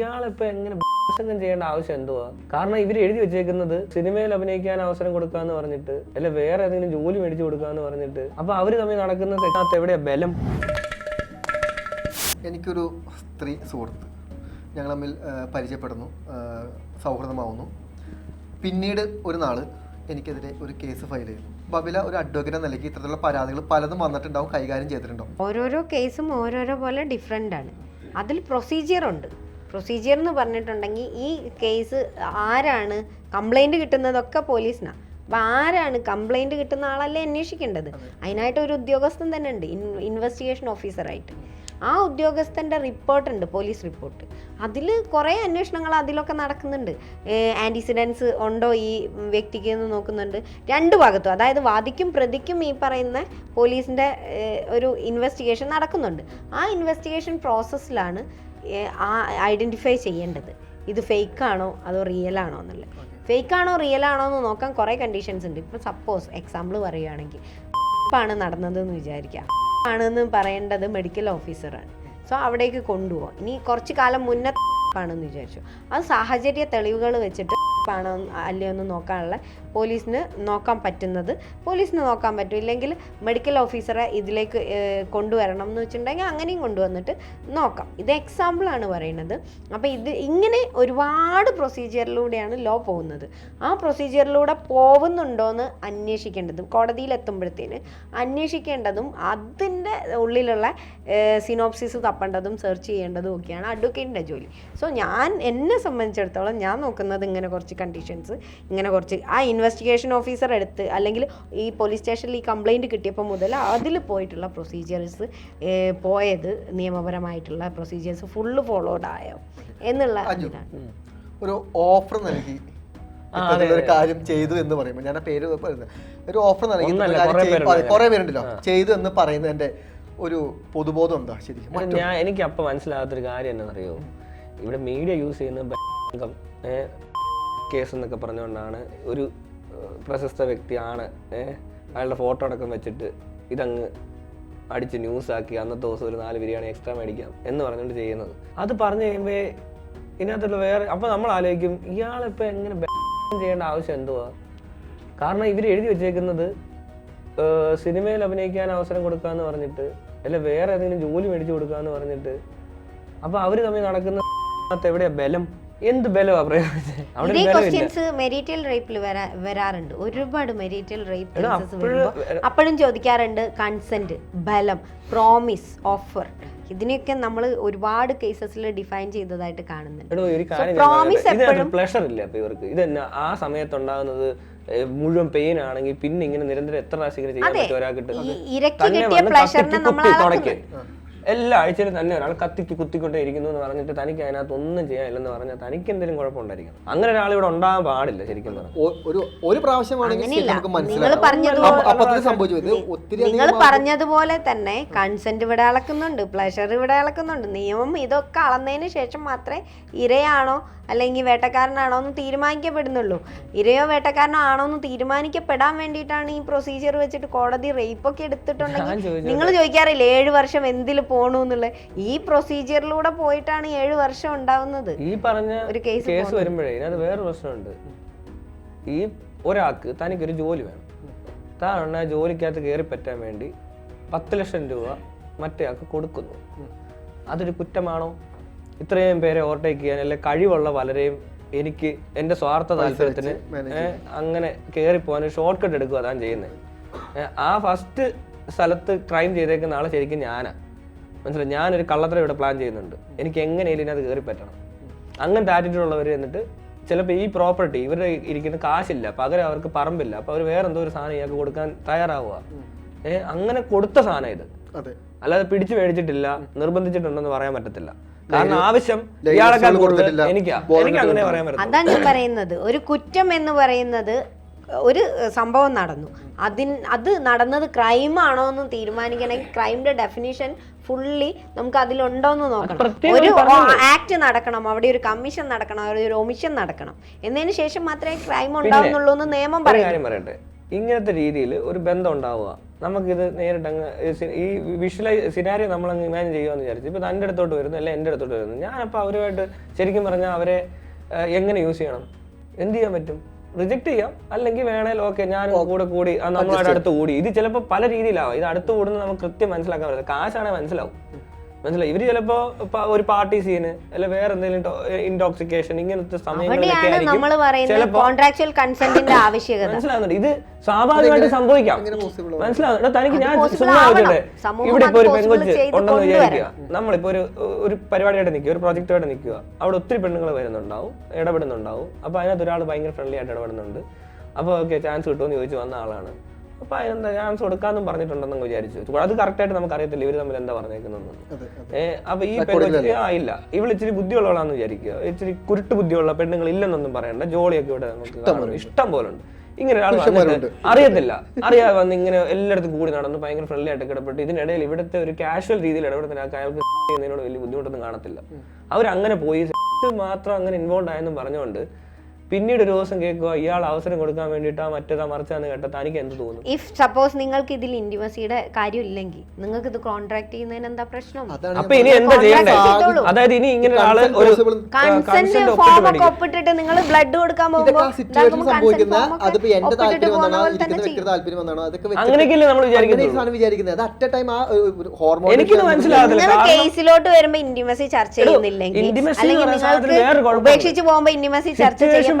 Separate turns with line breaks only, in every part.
ഇയാളിപ്പോ എങ്ങനെ പ്രസംഗം ചെയ്യേണ്ട ആവശ്യം എന്തുവാ? കാരണം ഇവർ എഴുതി വെച്ചേക്കുന്നത് സിനിമയിൽ അഭിനയിക്കാൻ അവസരം കൊടുക്കാന്ന് പറഞ്ഞിട്ട് അല്ല വേറെ ഏതെങ്കിലും ജോലി മേടിച്ചു കൊടുക്കാന്ന് പറഞ്ഞിട്ട്. അപ്പൊ അവർ തമ്മിൽ നടക്കുന്ന സെക്കകത്ത് എവിടെയാ ബലം?
എനിക്കൊരു സ്ത്രീ സുഹൃത്ത് ഞങ്ങൾ തമ്മിൽ പരിചയപ്പെടുന്നു സൗഹൃദമാവുന്നു. പിന്നീട് ഒരു നാൾ എനിക്കെതിരെ ഒരു കേസ് ഫയൽ ചെയ്തു. ബബില ഒരു അഡ്വക്കേറ്റ് നിലയ്ക്ക് ഇത്തരത്തിലുള്ള പരാതികൾ പലതും വന്നിട്ടുണ്ടാവും കൈകാര്യം ചെയ്തിട്ടുണ്ടാവും.
ഓരോരോ കേസും ഓരോരോ പോലെ ഡിഫറെന്റ് ആണ്. അതിൽ പ്രൊസീജിയർ ഉണ്ട്. പ്രൊസീജിയർ എന്ന് പറഞ്ഞിട്ടുണ്ടെങ്കിൽ ഈ കേസ് ആരാണ് കംപ്ലൈന്റ് കിട്ടുന്നതൊക്കെ പോലീസിനാണ് അപ്പോൾ ആരാണ് കംപ്ലൈന്റ് കിട്ടുന്ന ആളല്ലേ അന്വേഷിക്കേണ്ടത്? അതിനായിട്ട് ഒരു ഉദ്യോഗസ്ഥൻ തന്നെ ഉണ്ട്. ഇൻവെസ്റ്റിഗേഷൻ ഓഫീസറായിട്ട് ആ ഉദ്യോഗസ്ഥന്റെ റിപ്പോർട്ടുണ്ട് പോലീസ് റിപ്പോർട്ട് അതിൽ കുറേ അന്വേഷണങ്ങൾ അതിലൊക്കെ നടക്കുന്നുണ്ട്. ആന്റിസിഡൻസ് ഉണ്ടോ ഈ വ്യക്തിക്ക് എന്ന് നോക്കുന്നുണ്ട്. രണ്ട് ഭാഗത്തും അതായത് വാദിക്കും പ്രതിക്കും ഈ പറയുന്ന പോലീസിന്റെ ഒരു ഇൻവെസ്റ്റിഗേഷൻ നടക്കുന്നുണ്ട്. ആ ഇൻവെസ്റ്റിഗേഷൻ പ്രോസസ്സിലാണ് ആ ഐഡന്റിഫൈ ചെയ്യേണ്ടത്. ഇത് ഫേക്കാണോ? അതോ റിയൽ ആണോ എന്നുള്ളത്. ഫേക്ക് ആണോ റിയൽ ആണോ എന്ന് നോക്കാൻ കുറേ കണ്ടീഷൻസ് ഉണ്ട്. ഇപ്പം സപ്പോസ് എക്സാമ്പിൾ പറയുകയാണെങ്കിൽ ആണ് നടന്നതെന്ന് വിചാരിക്കുക. ആണെന്ന് പറയേണ്ടത് മെഡിക്കൽ ഓഫീസറാണ് സോ അവിടേക്ക് കൊണ്ടുപോകാം ഇനി കുറച്ച് കാലം മുന്നേ ആണെന്ന് വിചാരിച്ചു. അത് സാഹചര്യ തെളിവുകൾ വെച്ചിട്ട് ആണോ അല്ലയോ എന്ന് നോക്കാനുള്ള പോലീസിന് നോക്കാൻ പറ്റുന്നത്. പോലീസിന് നോക്കാൻ പറ്റും ഇല്ലെങ്കിൽ മെഡിക്കൽ ഓഫീസറെ ഇതിലേക്ക് കൊണ്ടുവരണം എന്ന് വെച്ചിട്ടുണ്ടെങ്കിൽ അങ്ങനെയും കൊണ്ടുവന്നിട്ട് നോക്കാം. ഇത് എക്സാമ്പിളാണ് പറയുന്നത്. അപ്പോൾ ഇത് ഇങ്ങനെ ഒരുപാട് പ്രൊസീജിയറിലൂടെയാണ് ലോ പോകുന്നത്. ആ പ്രൊസീജിയറിലൂടെ പോകുന്നുണ്ടോയെന്ന് അന്വേഷിക്കേണ്ടതും കോടതിയിലെത്തുമ്പോഴത്തേന് അന്വേഷിക്കേണ്ടതും അതിന്റെ ഉള്ളിലുള്ള സിനോപ്സിസ് തപ്പേണ്ടതും സെർച്ച് ചെയ്യേണ്ടതും ഒക്കെയാണ് അഡ്വക്കേറ്റിന്റെ ജോലി. സോ ഞാൻ എന്നെ സംബന്ധിച്ചിടത്തോളം ഞാൻ നോക്കുന്നത് ഇങ്ങനെ കുറച്ച് കണ്ടീഷൻസ് ഇങ്ങനെ കുറച്ച് ആ ഇൻവെസ്റ്റിഗേഷൻ ഓഫീസർ എടുത്ത് അല്ലെങ്കിൽ ഈ പോലീസ് സ്റ്റേഷനിൽ ഈ കംപ്ലൈന്റ് കിട്ടിയപ്പോൾ മുതൽ അതിൽ പോയിട്ടുള്ള പ്രൊസീജിയേഴ്സ് പോയത് നിയമപരമായിട്ടുള്ള പ്രൊസീജിയേഴ്സ് ഫുള്ള് ഫോളോഡ് ആയോ എന്നുള്ള
ഒരു ഓഫർ നൽകി. ഒരു കാര്യം ചെയ്തു എന്ന് പറയുമ്പോൾ ഞാൻ ആ പേര് ഒരു ഓഫർ നൽകി.
കുറേ
പേരുണ്ടല്ലോ. ചെയ്തു എന്ന് പറയുന്നതിന്റെ ഒരു പൊതുബോധം എന്താ ശരിക്കും
ഞാൻ എനിക്ക് അപ്പൊ മനസ്സിലാകാത്തൊരു കാര്യം എന്നറിയോ ഇവിടെ മീഡിയ യൂസ് ചെയ്യുന്ന ബംഗം കേസ് എന്നൊക്കെ പറഞ്ഞുകൊണ്ടാണ് ഒരു പ്രശസ്ത വ്യക്തിയാണ് അയാളുടെ ഫോട്ടോ അടക്കം വെച്ചിട്ട് ഇതങ്ങ് അടിച്ച് ന്യൂസ് ആക്കി അന്നത്തെ ദിവസം ഒരു നാല് ബിരിയാണി എക്സ്ട്രാ മേടിക്കാം എന്ന് പറഞ്ഞുകൊണ്ട് ചെയ്യുന്നത്. അത് പറഞ്ഞു കഴിയുമ്പോൾ ഇതിനകത്തുള്ള വേറെ അപ്പോൾ നമ്മൾ ആലോചിക്കും ഇയാളിപ്പോൾ എങ്ങനെ ചെയ്യേണ്ട ആവശ്യം എന്തുവാ? കാരണം ഇവർ എഴുതി വെച്ചേക്കുന്നത് സിനിമയിൽ അഭിനയിക്കാൻ അവസരം കൊടുക്കാന്ന് പറഞ്ഞിട്ട് അല്ല വേറെ ഏതെങ്കിലും ജോലി മേടിച്ചു കൊടുക്കാന്ന് പറഞ്ഞിട്ട്. അപ്പോൾ അവർ തമ്മിൽ നടക്കുന്ന എവിടെയാ ബലം? എന്ത് ബലവാ പ്രയോഗിച്ചത്
ഇതേ മെരീറ്റൽ റേപ്പിൽ വരാ വരാറുണ്ട്. ഒരുപാട് മെരീറ്റൽ റേപ്പ്
അപ്പോഴും
ചോദിക്കാറുണ്ട് കൺസെന്റ് ബലം പ്രോമിസ് ഓഫർ ഇതിനെയൊക്കെ നമ്മൾ ഒരുപാട് കേസസിൽ ഡിഫൈൻ ചെയ്തതായിട്ട് കാണുന്നുണ്ട്. പ്രോമിസ് എപ്പഴും-
പ്ലഷർ ഇല്ല അപ്പൊ ഇവർക്ക്. ഇതെന്നാ ആ സമയത്തുണ്ടാകുന്നത് മുഴുവൻ പെയിൻ ആണെങ്കിൽ പിന്നെ ഇങ്ങനെ നിരന്തരം എത്ര പ്രാവശ്യം ഇങ്ങനെ ചെയ്യാൻ
അതെ.
പറ്റും? ഒരാൾക്കിട്ട്
ഈ
എല്ലാ ആഴ്ചയിലും തന്നെ ഒരാൾ കത്തിക്ക് കുത്തിക്കൊണ്ടേ ഇരിക്കുന്നു എന്ന് പറഞ്ഞിട്ട് തനിക്ക് അതിനകത്ത് ഒന്നും ചെയ്യാനില്ലെന്ന് പറഞ്ഞാൽ തനിക്ക് എന്തെങ്കിലും കുഴപ്പമുണ്ടായിരിക്കണം. അങ്ങനെ ഒരാൾ ഇവിടെ ഉണ്ടാകാൻ പാടില്ല ശരിക്കും
ഒരു ഒരു പ്രാവശ്യമാണെങ്കിൽ. നമുക്ക്
നിങ്ങൾ പറഞ്ഞതുപോലെ തന്നെ കൺസെന്റ് ഇവിടെ അളക്കുന്നുണ്ട് പ്ലഷർ ഇവിടെ അളക്കുന്നുണ്ട്. നിയമം ഇതൊക്കെ അളന്നതിന് ശേഷം മാത്രമേ ഇരയാണോ അല്ലെങ്കിൽ വേട്ടക്കാരനാണോ എന്ന് തീരുമാനിക്കപ്പെടുന്നുള്ളൂ. ഇരയോ വേട്ടക്കാരനോ ആണോ എന്ന് തീരുമാനിക്കപ്പെടാൻ വേണ്ടിയിട്ടാണ് ഈ പ്രൊസീജിയർ വെച്ചിട്ട് കോടതി
റേപ്പൊക്കെ
എടുത്തിട്ടുണ്ടെങ്കിൽ നിങ്ങൾ ചോദിക്കാറില്ല ഏഴ് വർഷം എന്തിൽ പോണു എന്നുള്ളത് ഈ പ്രൊസീജിയറിലൂടെ പോയിട്ടാണ് ഏഴ് വർഷം ഉണ്ടാവുന്നത്.
ഈ പറഞ്ഞ
ഒരു കേസ്
കേസ് വരുമ്പോഴേ ഇതിനകത്ത് വേറെ പ്രശ്നമുണ്ട്. ഈ ഒരാൾക്ക് തനിക്കൊരു ജോലി വേണം. താൻ ആ ജോലിക്കകത്ത് കയറി പറ്റാൻ വേണ്ടി പത്ത് ലക്ഷം രൂപ മറ്റേയാൾക്ക് കൊടുക്കുന്നു. അതൊരു കുറ്റമാണോ? ഇത്രയും പേരെ ഓവർടേക്ക് ചെയ്യാൻ അല്ലെ കഴിവുള്ള പലരെയും എനിക്ക് എന്റെ സ്വാർത്ഥ താല്പര്യത്തിന് അങ്ങനെ കയറി പോകാൻ ഷോർട്ട് കട്ട് എടുക്കുക അതാണ് ചെയ്യുന്നത് ആ ഫസ്റ്റ് സ്ഥലത്ത് ക്രൈം ചെയ്തേക്കുന്ന ആളെ ശരിക്കും ഞാനാ. മനസ്സിലായി? ഞാനൊരു കള്ളത്തരം ഇവിടെ പ്ലാൻ ചെയ്യുന്നുണ്ട്. എനിക്ക് എങ്ങനെയും ഇതിനകത്ത് കയറി പറ്റണം. അങ്ങനത്തെ ആറ്റിറ്റ്യൂഡ് ഉള്ളവർ എന്നിട്ട് ചിലപ്പോൾ ഈ പ്രോപ്പർട്ടി ഇവരുടെ ഇരിക്കുന്ന കാശില്ല പകരം അവർക്ക് പറമ്പില്ല അപ്പൊ അവർ വേറെ എന്തോ ഒരു സാധനം ഇയാൾക്ക് കൊടുക്കാൻ തയ്യാറാവുക. ഏഹ് അങ്ങനെ കൊടുത്ത സാധനം ഇത്. അല്ലാതെ പിടിച്ചു മേടിച്ചിട്ടില്ല നിർബന്ധിച്ചിട്ടുണ്ടെന്ന് പറയാൻ പറ്റത്തില്ല. കാരണം ആവശ്യം ഇയാളെക്കാൾ കൂടുതൽ
കൊടുത്തിട്ടില്ല.
എനിക്കാ. എനിക്ക് അങ്ങനെ പറയാൻ പറ്റില്ല
അതാണ് ഞാൻ പറയുന്നത്. ഒരു കുറ്റം എന്ന് പറയുന്നത് ഒരു സംഭവം നടന്നു. അതിൻ അത് നടന്നത് ക്രൈം ആണോ എന്ന് തീരുമാനിക്കണമെങ്കിൽ ക്രൈമിന്റെ ഡെഫിനിഷൻ ഫുള്ളി നമുക്ക് അതിലുണ്ടോ എന്ന് നോക്കണം ഒരു ആക്ട് നടക്കണം അവിടെ ഒരു കമ്മീഷൻ നടക്കണം അവിടെ ഒരു ഒമിഷൻ നടക്കണം. എന്നതിന് ശേഷം മാത്രമേ ക്രൈം ഉണ്ടാവുന്നുള്ളൂ എന്ന് നിയമം
പറയട്ടെ. ഇങ്ങനത്തെ രീതിയിൽ ഒരു ബന്ധം ഉണ്ടാവുക. നമുക്കിത് നേരിട്ട് അങ്ങ് ഈ വിഷ്വലൈ സിനാരിയോ നമ്മളങ്ങ് ഇമാജിൻ ചെയ്യുമെന്ന് വിചാരിച്ചു. ഇപ്പോൾ തന്റെ അടുത്തോട്ട് വരുന്നു അല്ലെ എന്റെ അടുത്തോട്ട് വരുന്നു. ഞാനപ്പോൾ അവരുമായിട്ട് ശരിക്കും പറഞ്ഞാൽ അവരെ എങ്ങനെ യൂസ് ചെയ്യണം? എന്ത് ചെയ്യാൻ പറ്റും? റിജക്ട് ചെയ്യാം അല്ലെങ്കിൽ വേണേൽ ഓക്കെ ഞാൻ കൂടെ കൂടി ആ, നമ്മളുമായിട്ട് അടുത്ത് കൂടി ഇത് ചിലപ്പോൾ പല രീതിയിലാവും. ഇത് അടുത്ത് കൂടുന്നത് നമുക്ക് കൃത്യം മനസ്സിലാക്കാൻ പറ്റില്ല. കാശാണെങ്കിൽ മനസ്സിലാവും. മനസ്സിലായി? ഇവർ ചിലപ്പോ ഒരു പാർട്ടി സീന് അല്ലെ വേറെ എന്തെങ്കിലും ഇൻടോക്സിക്കേഷൻ ഇങ്ങനത്തെ സമയങ്ങളിലൊക്കെ
ആവശ്യകത.
മനസ്സിലാവുന്നുണ്ട്. ഇത് സ്വാഭാവികമായിട്ട് സംഭവിക്കാം. മനസ്സിലാവുന്നുണ്ട്. തനിക്ക് ഞാൻ ഇവിടെ ഇപ്പൊ ഒരു പെൺകൊച്ച് ഉണ്ടെന്ന് വിചാരിക്കുക. നമ്മളിപ്പോ ഒരു ഒരു പരിപാടിയായിട്ട് നിൽക്കുക ഒരു പ്രോജക്റ്റായിട്ട് നിൽക്കുക. അവിടെ ഒത്തിരി പെണ്ണുങ്ങൾ വരുന്നുണ്ടാവും ഇടപെടുന്നുണ്ടാവും. അപ്പൊ അതിനകത്ത് ഒരാൾ ഭയങ്കര ഫ്രണ്ട്ലി ആയിട്ട് ഇടപെടുന്നുണ്ട്. അപ്പോൾ ഓക്കെ ചാൻസ് കിട്ടുമെന്ന് ചോദിച്ചു വന്ന ആളാണ്. അപ്പൊ അതിനെന്താ ചാൻസ് കൊടുക്കാന്നും പറഞ്ഞിട്ടുണ്ടെന്ന് വിചാരിച്ചു. അത് കറക്റ്റ് ആയിട്ട് നമുക്ക് അറിയത്തില്ല ഇവർ തമ്മിൽ എന്താ പറഞ്ഞേക്കുന്നതെന്ന്.
അതെ
അപ്പൊ ഈ പെണ്ണുങ്ങൾ ആ ഇല്ല. ഇവൾ ഇച്ചിരി ബുദ്ധിയുള്ളവളാന്ന് വിചാരിക്കുക. ഇച്ചിരി കുരുട്ട് ബുദ്ധിയുള്ള പെണ്ണുങ്ങൾ ഇല്ലെന്നൊന്നും പറയണ്ട. ജോളിയൊക്കെ ഇവിടെ നമുക്ക് ഇഷ്ടം പോലെ ഉണ്ട് ഇങ്ങനെ ഒരാൾ വന്നിട്ട് അറിയത്തില്ല. അറിയാതെ വന്ന് ഇങ്ങനെ എല്ലായിടത്തും കൂടി നടന്ന് ഭയങ്കര ഫ്രണ്ട്ലി ആയിട്ട് ഇടപെട്ട് ഇതിനിടയിൽ ഇവിടുത്തെ ഒരു കാഷ്വൽ രീതിയിൽ ഇടപെടുന്ന അയാൾക്ക് ചെയ്യുന്നതിനോട് വലിയ ബുദ്ധിമുട്ടൊന്നും കാണത്തില്ല. അവരങ്ങനെ പോയി. മാത്രം അങ്ങനെ ഇൻവോൾവ് ആയെന്നും പറഞ്ഞുകൊണ്ട് പിന്നീട് ഒരു ദിവസം കേൾക്കുക ഇയാൾ അവസരം കൊടുക്കാൻ വേണ്ടിയിട്ട് ആ മറ്റേതാ മറിച്ചാന്ന് കേട്ടത് തനിക്ക് എന്ത് തോന്നുന്നു
ഇഫ് സപ്പോസ് നിങ്ങൾക്ക് ഇതിൽ ഇന്റിമസിയുടെ കാര്യം ഇല്ലെങ്കിൽ നിങ്ങൾക്ക് ഇത് കോൺട്രാക്ട് ചെയ്യുന്നതിന് എന്താ പ്രശ്നം
അപ്പൊ ഇനി എന്താ ചെയ്യണ്ടേ അതായത് ഇനി ഇങ്ങനെ
ആൾ
ഒരു
possible-
കൺസെന്റ് ഫോം ഒക്കെ. ഒപ്പിട്ടിട്ട് നിങ്ങൾ ബ്ലഡ് കൊടുക്കാൻ
അങ്ങനെയൊക്കെയല്ലേ നമ്മൾ വിചാരിക്കുന്നത്?
അറ്റ് എ ടൈം ആ ഹോർമോൺ
എനിക്കിത് മനസ്സിലാകുന്നില്ല
കേസിലോട്ട് വരുമ്പോ ഇന്റിമസി ചർച്ച ചെയ്യുന്നില്ലെങ്കിൽ അല്ലെങ്കിൽ നിങ്ങൾക്ക് ഉപേക്ഷിച്ച് പോകുമ്പോ ഇന്റിമസി ചർച്ച
Situation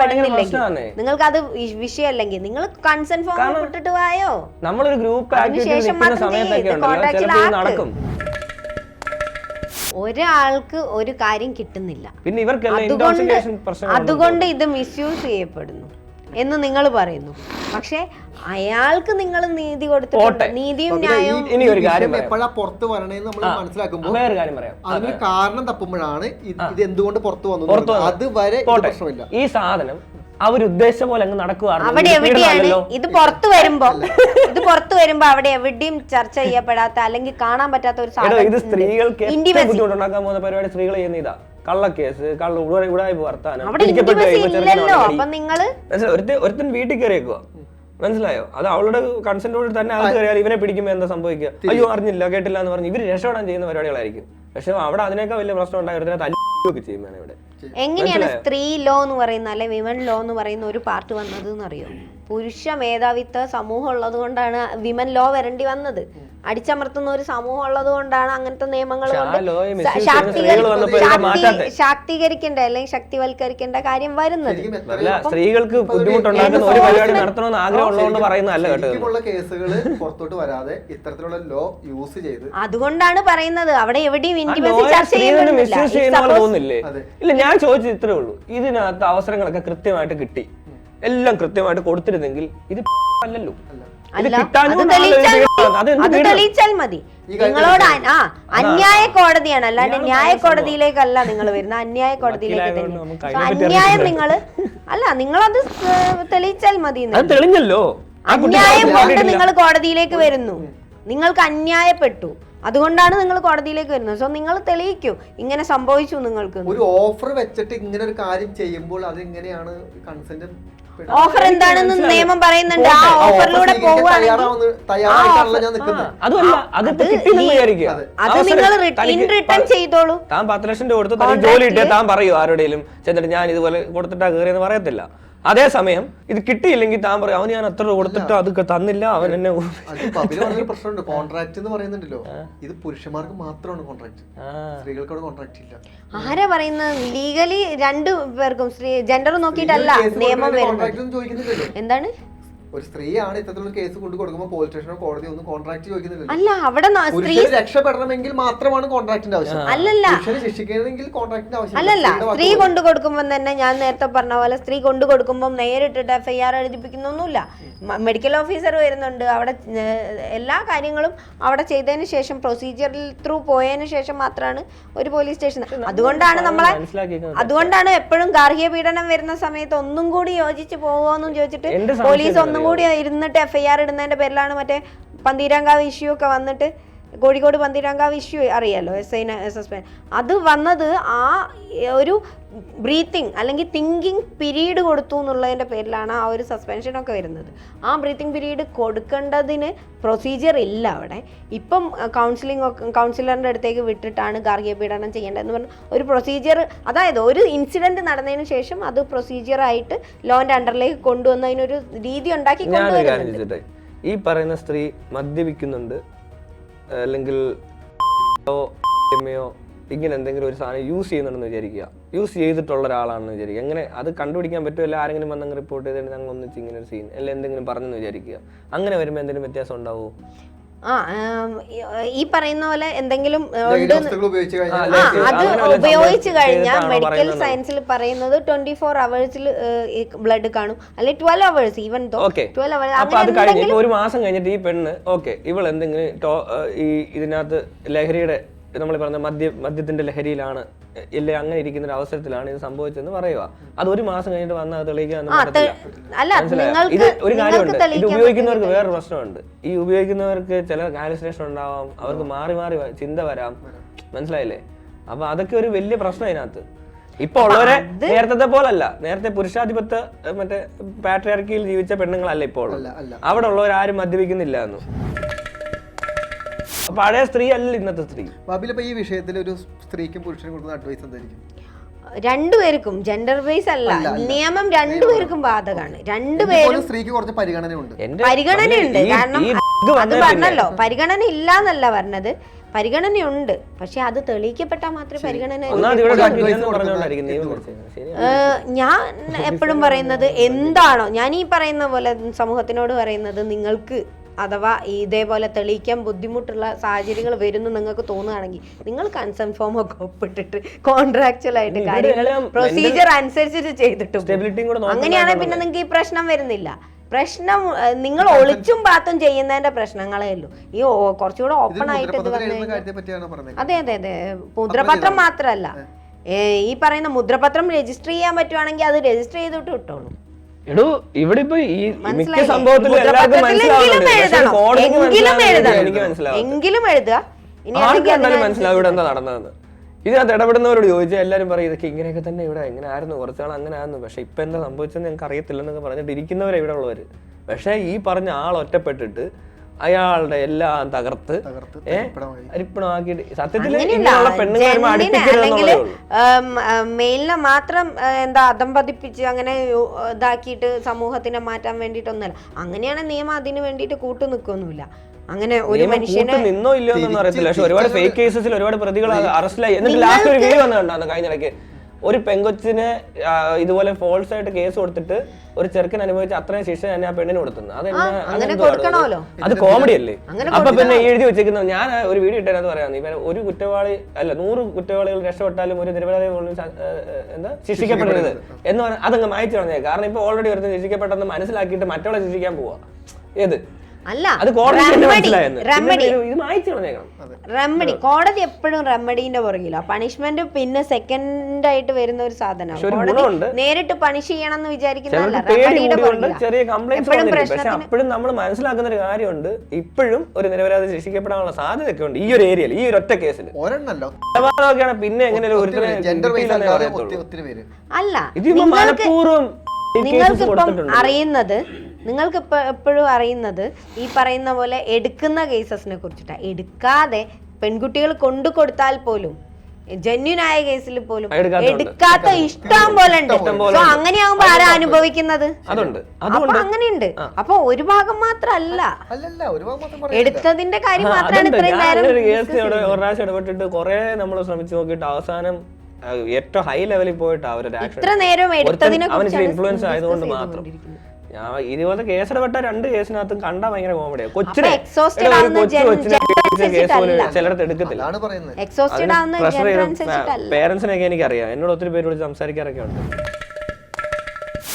നിങ്ങൾക്ക് അത് വിഷയമല്ലെങ്കിൽ നിങ്ങൾ കൺസെന്റ് ഫോം വിട്ടിട്ട് വായോ?
നമ്മളൊരു ഗ്രൂപ്പ്
അതിനുശേഷം മാത്രം.
നടക്കും.
ഒരാൾക്ക് ഒരു കാര്യം കിട്ടുന്നില്ല.
പിന്നെ
അതുകൊണ്ട് ഇത് മിസ്യൂസ് ചെയ്യപ്പെടുന്നു. എന്ന് നിങ്ങൾ പറയുന്നു. പക്ഷേ അയാൾക്ക് നിങ്ങൾ നീതി കൊടുത്തിട്ടുണ്ട്. നീതിയും ന്യായവും
ഇനി ഒരു കാര്യം
എപ്പോഴാ പുറത്ത് വരണേന്ന് നമ്മൾ മനസ്സിലാക്കുമ്പോൾ
വേറെ കാര്യം പറയാം.
അതിന് കാരണം തപ്പുമ്പോഴാണ് ഇത് ഇത് എന്തുകൊണ്ട് പുറത്ത്
വന്നത്
അത്
വരെ
അതുവരെ പ്രശ്നമില്ല.
ഈ സാധനം അവരുദ്ദേശിച്ച പോലെ അങ്ങ് നടക്കുകയാണ്
അവിടെ എവിടെയാണ്? ഇത് പുറത്തു വരുമ്പോ ഇത് പുറത്തു വരുമ്പോ അവിടെ എവിടെയും ചർച്ച ചെയ്യപ്പെടാത്ത അല്ലെങ്കിൽ കാണാൻ പറ്റാത്ത ഒരു
സാധനം ഇത് സ്ത്രീകൾക്ക്. ബുദ്ധിമുട്ടുണ്ടാക്കാൻ പോകുന്ന പരിപാടി സ്ത്രീകൾ ചെയ്യുന്ന ഇതാ. കള്ളക്കേസ് കള്ള ഇവിടെ ഉടായ്പ വർത്താനം ഒരുത്തൻ വീട്ടിൽ കയറിയേക്കുക മനസ്സിലായോ? അത് അവളുടെ കൺസെന്റോട് തന്നെ അത് കയറിയാൽ ഇവനെ പിടിക്കുമ്പോൾ എന്താ സംഭവിക്കുക? അയ്യോ അറിഞ്ഞില്ല കേട്ടില്ല എന്ന് പറഞ്ഞ് ഇവർ രക്ഷപ്പെടാൻ ചെയ്യുന്ന പരിപാടികളായിരിക്കും. പക്ഷെ അവിടെ അതിനേക്കാൾ വലിയ പ്രശ്നം ഉണ്ടായിരുന്നു
എങ്ങനെയാണ് സ്ത്രീ ലോ എന്ന് പറയുന്ന അല്ലെ വിമൻ ലോ എന്ന് പറയുന്ന ഒരു പാർട്ട് വന്നത് എന്നറിയോ? പുരുഷ മേധാവിത്വ സമൂഹം ഉള്ളത് കൊണ്ടാണ് വിമൻ ലോ വരേണ്ടി വന്നത്. അടിച്ചമർത്തുന്ന ഒരു സമൂഹം ഉള്ളത് കൊണ്ടാണ് അങ്ങനത്തെ നിയമങ്ങൾ കൊണ്ട്. ശാക്തീകരിക്കേണ്ട അല്ലെങ്കിൽ ശക്തിവൽക്കരിക്കേണ്ട കാര്യം വരുന്നത്.
സ്ത്രീകൾക്ക് ബുദ്ധിമുട്ടുണ്ടാക്കുന്ന ഒരു പരിപാടി നടത്തണമെന്ന് പറയുന്നതല്ല കേട്ടോ.
കേസുകൾ പുറത്തോട്ട് വരാതെ ഇത്തരത്തിലുള്ള ലോ യൂസ് ചെയ്ത്
അതുകൊണ്ടാണ് പറയുന്നത്. അവിടെ എവിടെയും ചർച്ച ചെയ്യുന്നില്ല
ഇല്ല ഞാൻ ചോദിച്ചത് ഇത്രേ ഉള്ളൂ. ഇതിനകത്ത് അവസരങ്ങളൊക്കെ കൃത്യമായിട്ട് കിട്ടി. എല്ലാം കൃത്യമായിട്ട് കൊടുത്തിരുന്നെങ്കിൽ ഇത് അല്ലല്ലോ.
അത് തെളിയിച്ചാൽ മതി. നിങ്ങളോട് ആ അന്യായ കോടതിയാണ്. അല്ലാണ്ട് ന്യായ കോടതിയിലേക്കല്ല നിങ്ങൾ വരുന്ന അന്യായ കോടതിയിലേക്ക് തന്നെ അന്യായം. നിങ്ങൾ അല്ല നിങ്ങളത് തെളിയിച്ചാൽ മതി
അത് തെളിഞ്ഞല്ലോ.
അന്യായം കൊണ്ട് നിങ്ങൾ കോടതിയിലേക്ക് വരുന്നു. നിങ്ങൾക്ക് അന്യായപ്പെട്ടു. അതുകൊണ്ടാണ് നിങ്ങൾ കോടതിയിലേക്ക് വരുന്നത്. സോ നിങ്ങൾ തെളിയിക്കൂ. ഇങ്ങനെ സംഭവിച്ചു നിങ്ങൾക്ക്.
ഒരു ഓഫർ വെച്ചിട്ട് ഇങ്ങനെ ഒരു കാര്യം ചെയ്യുമ്പോൾ അത് എങ്ങനെയാണ് കൺസെന്റ്
ഓഫർ എന്താണെന്ന് നിയമം പറയുന്നുണ്ട്. ആ. ഓഫറിലൂടെ അത് നിങ്ങൾ റിട്ടേൺ ചെയ്തോളൂ.
താൻ പത്ത് ലക്ഷം രൂപ കൊടുത്ത് ജോലി ഇട്ടേ താൻ പറയൂ ആരുടെയും ചെന്നിട്ട് ഞാൻ ഇതുപോലെ കൊടുത്തിട്ടാ കയറിയെന്ന് പറയത്തില്ല. അതേസമയം ഇത് കിട്ടിയില്ലെങ്കിൽ താൻ പറയും അവന് ഞാൻ അത്ര കൊടുത്തിട്ട് അതൊക്കെ തന്നില്ല അവൻ എന്നെ
പ്രശ്നമുണ്ട്. കോൺട്രാക്ട് എന്ന് പറയുന്നുണ്ടല്ലോ. ഇത് പുരുഷന്മാർക്ക് മാത്രമാണ് കോൺട്രാക്ട് സ്ത്രീകൾക്ക് അവിടെ കോൺട്രാക്ട് ഇല്ല.
ആരാ പറയുന്നത് ലീഗലി രണ്ടു പേർക്കും സ്ത്രീ ജെൻഡർ നോക്കിയിട്ടല്ല നിയമം വരുന്നത്. എന്താണ്?
ഒരു സ്ത്രീയാണ് ഇത്തരത്തിലുള്ള കേസ് കൊണ്ട് കൊടുക്കുമ്പോൾ പോലീസ് സ്റ്റേഷനോ കോടതി ഒന്നും കോൺട്രാക്ട് ചോദിക്കുന്നില്ല
അല്ല അവിടെ സ്ത്രീ
രക്ഷപ്പെടണമെങ്കിൽ മാത്രമാണ് കോൺട്രാക്ടിന്റെ ആവശ്യം.
അല്ലല്ല.
ശിക്ഷിക്കണമെങ്കിൽ കോൺട്രാക്ടിന്റെ ആവശ്യം
അല്ലല്ല സ്ത്രീ കൊണ്ടു കൊടുക്കുമ്പോൾ തന്നെ ഞാൻ നേരത്തെ പറഞ്ഞ പോലെ സ്ത്രീ കൊണ്ടു കൊടുക്കുമ്പോൾ നേരിട്ടിട്ട് എഫ് ഐ ആർ എഴുതിപ്പിക്കുന്നൊന്നുമില്ല മെഡിക്കൽ ഓഫീസർ വരുന്നുണ്ട്. അവിടെ എല്ലാ കാര്യങ്ങളും അവിടെ ചെയ്തതിന് ശേഷം പ്രൊസീജിയറിൽ ത്രൂ പോയതിനു ശേഷം മാത്രമാണ് ഒരു പോലീസ് സ്റ്റേഷൻ അതുകൊണ്ടാണ് നമ്മളെ അതുകൊണ്ടാണ് എപ്പോഴും ഗാർഹിക പീഡനം വരുന്ന സമയത്ത് ഒന്നും കൂടി യോജിച്ച് പോകുമോന്നും ചോദിച്ചിട്ട് പോലീസ് ഒന്നും കൂടി ഇരുന്നിട്ട് എഫ്ഐആർ ഇടുന്നതിന്റെ പേരിലാണ് മറ്റേ പന്തീരാങ്കാവ് ഇഷ്യൂ ഒക്കെ വന്നിട്ട് കോഴിക്കോട് പന്തിരാങ്കാവ് ഇഷ്യൂ അറിയാലോ എസ് ഐ സസ്പെൻഡ് അത് വന്നത് ആ ഒരു ബ്രീത്തിങ് അല്ലെങ്കിൽ തിങ്കിങ് പിരീഡ് കൊടുത്തു എന്നുള്ളതിന്റെ പേരിലാണ് ആ ഒരു സസ്പെൻഷനൊക്കെ വരുന്നത്. ആ ബ്രീത്തിങ് പിരീഡ് കൊടുക്കേണ്ടതിന് പ്രൊസീജിയർ ഇല്ല അവിടെ. ഇപ്പം കൗൺസിലിംഗ് കൗൺസിലറിന്റെ അടുത്തേക്ക് വിട്ടിട്ടാണ് ഗാർഹിക പീഡനം ചെയ്യേണ്ടതെന്ന് പറഞ്ഞ ഒരു പ്രൊസീജിയർ അതായത് ഒരു ഇൻസിഡന്റ് നടന്നതിന് ശേഷം അത് പ്രൊസീജിയറായിട്ട് ലോന്റെ അണ്ടറിലേക്ക് കൊണ്ടുവന്നതിനൊരു രീതി ഉണ്ടാക്കി കൊണ്ടുവരുന്നുണ്ട്.
ഈ പറയുന്ന സ്ത്രീ മദ്യപിക്കുന്നുണ്ട് അല്ലെങ്കിൽ ഇങ്ങനെ എന്തെങ്കിലും ഒരു സാധനം യൂസ് ചെയ്യുന്നുണ്ടെന്ന് വിചാരിക്കുക. യൂസ് ചെയ്തിട്ടുള്ള ഒരാളാണെന്ന് വിചാരിക്കുക. എങ്ങനെ അത് കണ്ടുപിടിക്കാൻ പറ്റുമല്ല ആരെങ്കിലും വന്നങ്ങ് റിപ്പോർട്ട് ചെയ്തിട്ട് ഞങ്ങൾ ഒന്നിച്ച് ഇങ്ങനെ ഒരു സീൻ അല്ലെങ്കിൽ എന്തെങ്കിലും പറഞ്ഞെന്ന് വിചാരിക്കുക. അങ്ങനെ വരുമ്പോൾ എന്തെങ്കിലും വ്യത്യാസം ഉണ്ടാവുമോ
ആ ഈ- പറയുന്ന പോലെ എന്തെങ്കിലും അത് ഉപയോഗിച്ച് കഴിഞ്ഞാൽ മെഡിക്കൽ സയൻസിൽ പറയുന്നത്? ട്വന്റി ഫോർ അവേഴ്സിൽ ബ്ലഡ് കാണും. അല്ലെങ്കിൽ twelve hours even twelve hours
അപ്പൊ അത്
അങ്ങനെ
കഴിഞ്ഞ്
എന്തെങ്കിലും
ഇപ്പൊ ഒരു മാസം കഴിഞ്ഞിട്ട് ഈ പെണ്ണ് ഓക്കെ ഇവൾ എന്തെങ്കിലും ഈ ഇതിനകത്ത് ലഹരിയുടെ നമ്മൾ പറഞ്ഞ മദ്യ മദ്യത്തിന്റെ ലഹരിയിലാണ് ഇല്ല അങ്ങനെ ഇരിക്കുന്ന ഒരു അവസരത്തിലാണ് ഇത് സംഭവിച്ചതെന്ന് പറയുക. അത് ഒരു മാസം കഴിഞ്ഞിട്ട് വന്ന് അത് തെളിയിക്കാൻ
ആ, അല്ല നിങ്ങൾക്ക്
ഇത് ഒരു കാര്യമുണ്ട്. ഇത് ഉപയോഗിക്കുന്നവർക്ക് വേറൊരു പ്രശ്നമുണ്ട്. ഈ ഉപയോഗിക്കുന്നവർക്ക് ചില ഹാലുസിനേഷൻ ഉണ്ടാവാം അവർക്ക് മാറി മാറി ചിന്ത വരാം. മനസ്സിലായില്ലേ? അപ്പൊ അതൊക്കെ ഒരു വലിയ പ്രശ്നം അതിനകത്ത്. ഇപ്പൊ ഉള്ളവരെ നേരത്തെ പോലല്ല. നേരത്തെ പുരുഷാധിപത്യ മറ്റേ പാട്രിയാർക്കിയിൽ ജീവിച്ച പെണ്ണുങ്ങളല്ല ഇപ്പോൾ അവിടെ ഉള്ളവരാരും മദ്യപിക്കുന്നില്ല എന്ന്. പഴയ സ്ത്രീ അല്ല ഇന്നത്തെ സ്ത്രീ.
ബാബിൽ ഇപ്പൊ ഈ വിഷയത്തിൽ ഒരു സ്ത്രീക്കും പുരുഷനും കൊടുക്കുന്ന അഡ്വൈസ് എന്തായിരിക്കും?
രണ്ടുപേർക്കും ജെൻഡർ ബേസ് അല്ല നിയമം രണ്ടുപേർക്കും ബാധകമാണ്. രണ്ടുപേരും
സ്ത്രീക്ക് കുറച്ച് പരിഗണനയുണ്ട്.
പരിഗണനയുണ്ട്. കാരണം അത് പറഞ്ഞല്ലോ പരിഗണന ഇല്ല എന്നല്ല പറഞ്ഞത്. പരിഗണനയുണ്ട് പക്ഷെ അത് തെളിയിക്കപ്പെട്ടാൽ മാത്രമേ പരിഗണന ഞാൻ എപ്പോഴും പറയുന്നത് എന്താണോ ഞാൻ ഈ പറയുന്ന പോലെ സമൂഹത്തിനോട് പറയുന്നത് നിങ്ങൾക്ക് അഥവാ ഇതേപോലെ തെളിയിക്കാൻ ബുദ്ധിമുട്ടുള്ള സാഹചര്യങ്ങൾ വരുന്നു നിങ്ങൾക്ക് തോന്നുകയാണെങ്കിൽ നിങ്ങൾ കൺസേൺ ഫോം ഒക്കെ ഒപ്പിട്ടിട്ട് കോൺട്രാക്ച്വൽ ആയിട്ട് കാര്യങ്ങൾ പ്രൊസീജിയർ അനുസരിച്ചിട്ട് ചെയ്തിട്ട്. അങ്ങനെയാണെങ്കിൽ പിന്നെ നിങ്ങൾക്ക് ഈ പ്രശ്നം വരുന്നില്ല. പ്രശ്നം നിങ്ങൾ ഒളിച്ചും പാത്തും ചെയ്യുന്നതിന്റെ പ്രശ്നങ്ങളേ ഉള്ളൂ. ഈ കുറച്ചുകൂടെ ഓപ്പൺ ആയിട്ട് ഇത് വന്നു അതെ അതെ അതെ. മുദ്രപത്രം മാത്രമല്ല ഈ പറയുന്ന മുദ്രപത്രം രജിസ്റ്റർ ചെയ്യാൻ പറ്റുവാണെങ്കിൽ അത് രജിസ്റ്റർ ചെയ്തിട്ട് വിട്ടോളൂ
എടോ ഇവിടെ ഇപ്പൊ ഈ മിക്ക? സംഭവത്തിലും എല്ലാവർക്കും മനസ്സിലാവുന്നുണ്ട്.
എങ്കിലും എഴുതുക.
ആർക്ക് മനസ്സിലാവും ഇവിടെ എന്താ നടന്നതെന്ന്. ഇതിനകത്ത് ഇടപെടുന്നവരോട് ചോദിച്ചാൽ എല്ലാവരും പറയും ഇതൊക്കെ ഇങ്ങനെയൊക്കെ തന്നെ ഇവിടെ എങ്ങനെ ആയിരുന്നു കുറച്ചാൾ അങ്ങനെ ആയിരുന്നു പക്ഷെ ഇപ്പൊ എന്താ സംഭവിച്ചെന്ന് ഞങ്ങൾക്ക് അറിയത്തില്ലെന്നൊക്കെ പറഞ്ഞിട്ട് ഇരിക്കുന്നവരെ ഇവിടെ ഉള്ളവര്. പക്ഷെ ഈ പറഞ്ഞ ആൾ ഒറ്റപ്പെട്ടിട്ട് അയാളുടെ എല്ലാം തകർത്ത് അരിപ്പണമാക്കിയിട്ട് സത്യത്തിൽ
മെയിലിനെ മാത്രം എന്താ അതം പതിപ്പിച്ച് അങ്ങനെ ഇതാക്കിയിട്ട് സമൂഹത്തിനെ മാറ്റാൻ വേണ്ടിട്ടൊന്നല്ല അങ്ങനെയാണ് നിയമം അതിന് വേണ്ടിയിട്ട് കൂട്ടു നിൽക്കൊന്നുമില്ല അങ്ങനെ ഒരു മനുഷ്യനെ
കൂട്ട് നിന്നോ ഇല്ലയോ എന്നൊന്നും അറിയത്തില്ല. പക്ഷെ ഒരുപാട് ഫേക്ക് കേസസിൽ ഒരുപാട് പ്രതികൾ അറസ്റ്റിലായി. എന്നിട്ട് ലാസ്റ്റ് ഒരു വീഡിയോ വന്നു കഴിഞ്ഞിടയ്ക്ക് ഒരു പെങ്കൊച്ചിന് ഇതുപോലെ ഫോൾസ് ആയിട്ട് കേസ് കൊടുത്തിട്ട് ഒരു ചെറുക്കൻ അനുഭവിച്ച അത്രയും ശിക്ഷ തന്നെ ആ പെണ്ണിന് കൊടുത്തുന്നു. അത് അത്? കോമഡി അല്ലേ? അപ്പൊ പിന്നെ ഈ എഴുതി വെച്ചേക്കുന്നത് ഞാൻ ഒരു വീഡിയോ ഇട്ടതിനകത്ത് പറയാം. ഇപ്പൊ ഒരു കുറ്റവാളി അല്ല നൂറ് കുറ്റവാളികൾ രക്ഷപ്പെട്ടാലും ഒരു നിരപരാധി പോലും എന്താ? ശിക്ഷിക്കപ്പെടരുത് എന്ന് പറഞ്ഞാൽ അതങ്ങ് മായച്ചു കളഞ്ഞേ കാരണം ഇപ്പൊ ഓൾറെഡി ഒരുത്തൻ ശിക്ഷിക്കപ്പെട്ടെന്ന് മനസ്സിലാക്കിയിട്ട് മറ്റുള്ള ശിക്ഷിക്കാൻ പോവാ. ഏത്?
അല്ല റെമഡി റെമഡി കോടതി എപ്പോഴും റെമഡീന്റെ പുറകിലോ. പണിഷ്മെന്റ് പിന്നെ സെക്കൻഡ് ആയിട്ട് വരുന്ന ഒരു സാധനമാണ് കോടതി. നേരിട്ട് പണിഷ് ചെയ്യണം എന്ന് വിചാരിക്കുന്നതല്ല റെമഡിയുടെ എപ്പോഴും പ്രശ്നത്തിന്
അപ്പോഴും നമ്മൾ മനസ്സിലാക്കുന്ന ഒരു കാര്യമുണ്ട്. ഇപ്പോഴും ഒരു നിരപരാധി ശിക്ഷിക്കപ്പെടാനുള്ള സാധ്യതയൊക്കെ ഉണ്ട് ഈ ഒരു ഏരിയയിൽ ഈ ഒരു ഒറ്റ കേസിൽ പിന്നെ എങ്ങനെ
അല്ല
ഇത് മനഃപൂർവം ഈ
നിങ്ങൾക്ക്
cases
അറിയുന്നത് നിങ്ങൾക്ക് ഇപ്പൊ എപ്പോഴും അറിയുന്നത് ഈ പറയുന്ന പോലെ എടുക്കുന്ന കേസസിനെ കുറിച്ചിട്ടാണ് എടുക്കാതെ പെൺകുട്ടികൾ കൊണ്ടു കൊടുത്താൽ പോലും ജന്യുനായ ആയ കേസിൽ പോലും. എടുക്കാത്ത ഇഷ്ടം പോലെ ഉണ്ട്. സോ
ഉണ്ട്.
അങ്ങനെയാകുമ്പോ ആരാ അനുഭവിക്കുന്നത്? അപ്പൊ അങ്ങനെയുണ്ട്. അപ്പൊ ഒരു ഭാഗം മാത്രല്ല.
അല്ലല്ല ഒരു ഭാഗം മാത്രം പറയുന്നില്ല.
എടുത്തതിന്റെ കാര്യം മാത്രമാണ്. ഇത്രയും നേരം
ഇടപെട്ടിട്ട് കൊറേ നമ്മൾ ശ്രമിച്ചു നോക്കിയിട്ട് അവസാനം ഏറ്റവും ഹൈ ലെവലിൽ പോയിട്ട് അവരൊരു ആക്ഷൻ ഇച്ചിരി ഇൻഫ്ലുവൻസ് ആയതുകൊണ്ട് മാത്രം. ഞാൻ ഇതുപോലെ കേസിടപെട്ട രണ്ട് കേസിനകത്തും കണ്ടാ ഭയങ്കര കോമഡിയാണ് കൊച്ചിനെ കൊച്ചു കൊച്ചിനെ കേസ് പോലും. ചിലടത്ത് എടുക്കത്തില്ല. പേരൻസിനൊക്കെ എനിക്കറിയാം. എന്നോട് ഒത്തിരി പേര് വിളിച്ച് സംസാരിക്കാറൊക്കെ ഉണ്ട്.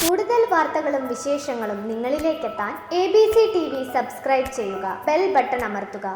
കൂടുതൽ വാർത്തകളും വിശേഷങ്ങളും നിങ്ങളിലേക്കെത്താൻ A B C T V subscribe ചെയ്യുക. ബെൽ ബട്ടൺ അമർത്തുക.